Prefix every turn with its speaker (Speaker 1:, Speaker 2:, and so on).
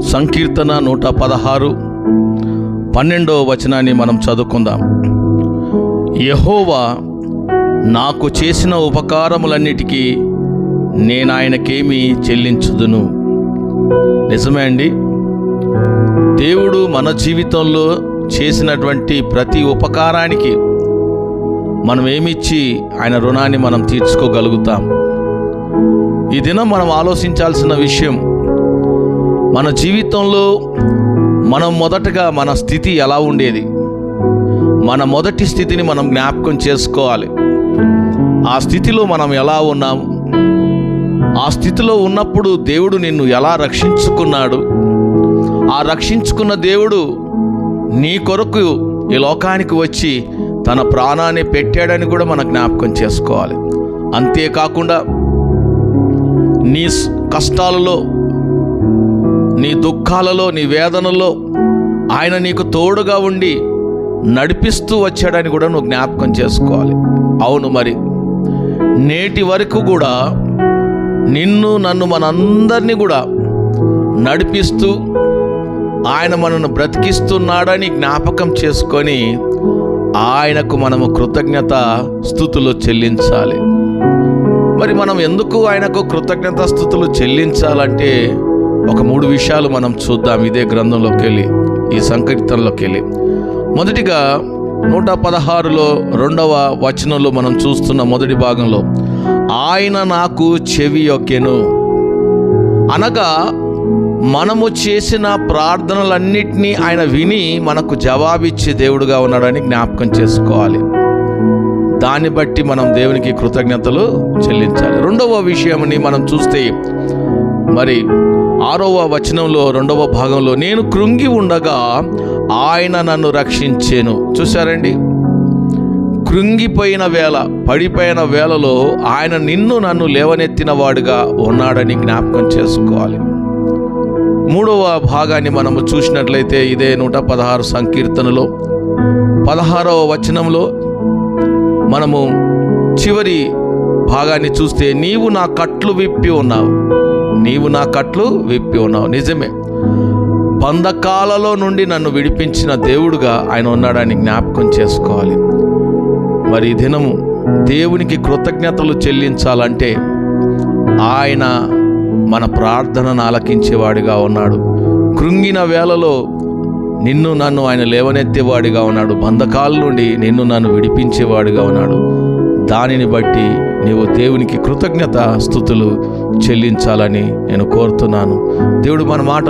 Speaker 1: సంకీర్తన నూట పదహారు. పన్నెండవ వచనాన్ని మనం చదువుకుందాం. యహోవా నాకు చేసిన ఉపకారములన్నిటికీ నేను ఆయనకేమి చెల్లించుదును. నిజమే అండి? దేవుడు మన జీవితంలో చేసినటువంటి ప్రతి ఉపకారానికి మనం ఏమిచ్చి ఆయన రుణాన్ని మనం తీర్చుకోగలుగుతాం. ఈ దినం మనం ఆలోచించాల్సిన విషయం మన జీవితంలో మనం మొదటగా మన స్థితి ఎలా ఉండేది? మన మొదటి స్థితిని మనం జ్ఞాపకం చేసుకోవాలి. ఆ స్థితిలో మనం ఎలా ఉన్నాము ఆ స్థితిలో ఉన్నప్పుడు దేవుడు నిన్ను ఎలా రక్షించుకున్నాడు? ఆ రక్షించుకున్న దేవుడు నీ కొరకు ఈ లోకానికి వచ్చి తన ప్రాణాన్ని పెట్టాడని కూడా మనం జ్ఞాపకం చేసుకోవాలి. అంతేకాకుండా నీ కష్టాలలో నీ దుఃఖాలలో నీ వేదనలో ఆయన నీకు తోడుగా ఉండి నడిపిస్తూ వచ్చాడని కూడా నువ్వు జ్ఞాపకం చేసుకోవాలి. అవును మరి. నేటి వరకు కూడా నిన్ను నన్ను మనందరినీ కూడా నడిపిస్తూ ఆయన మనను బ్రతికిస్తున్నాడని జ్ఞాపకం చేసుకొని ఆయనకు మనము కృతజ్ఞత స్థుతులు చెల్లించాలి. మరి మనం ఎందుకు ఆయనకు కృతజ్ఞత స్థుతులు చెల్లించాలంటే ఒక మూడు విషయాలు మనం చూద్దాం. ఇదే గ్రంథంలోకి వెళ్ళి ఈ సంకీర్తనలోకి వెళ్ళి. మొదటిగా నూట పదహారులో రెండవ వచనంలో మనం చూస్తున్న మొదటి భాగంలో ఆయన నాకు చెవి యొక్కెను. అనగా మనము చేసిన ప్రార్థనలన్నింటినీ ఆయన విని మనకు జవాబిచ్చే దేవుడుగా ఉన్నాడని జ్ఞాపకం చేసుకోవాలి. దాన్ని బట్టి మనం దేవునికి కృతజ్ఞతలు చెల్లించాలి. రెండవ విషయంని మనం చూస్తే మరి ఆరవ వచనంలో రెండవ భాగంలో నేను కృంగి ఉండగా ఆయన నన్ను రక్షించేను. చూసారండి కృంగిపోయిన వేళ పడిపోయిన వేళలో ఆయన నిన్ను నన్ను లేవనెత్తిన వాడుగా ఉన్నాడని జ్ఞాపకం చేసుకోవాలి. మూడవ భాగాన్ని మనము చూసినట్లయితే ఇదే నూట పదహారు సంకీర్తనలో. పదహారవ వచనంలో మనము చివరి భాగాన్ని చూస్తే నీవు నా కట్లు విప్పి ఉన్నావు. నీవు నా కట్లు విప్పి ఉన్నావు. నిజమే. బంధకాలలో నుండి నన్ను విడిపించిన దేవుడుగా ఆయన ఉన్నాడని జ్ఞాపకం చేసుకోవాలి. మరి ఈ దినము దేవునికి కృతజ్ఞతలు చెల్లించాలంటే ఆయన మన ప్రార్థనను ఆలకించేవాడిగా ఉన్నాడు. కృంగిన వేళలో నిన్ను నన్ను ఆయన లేవనెత్తేవాడిగా ఉన్నాడు. బంధకాల నుండి నిన్ను నన్ను విడిపించేవాడిగా ఉన్నాడు. దానిని బట్టి నీవు దేవునికి కృతజ్ఞత స్థుతులు చెల్లించాలని నేను కోరుతున్నాను. దేవుడు మన మాటలు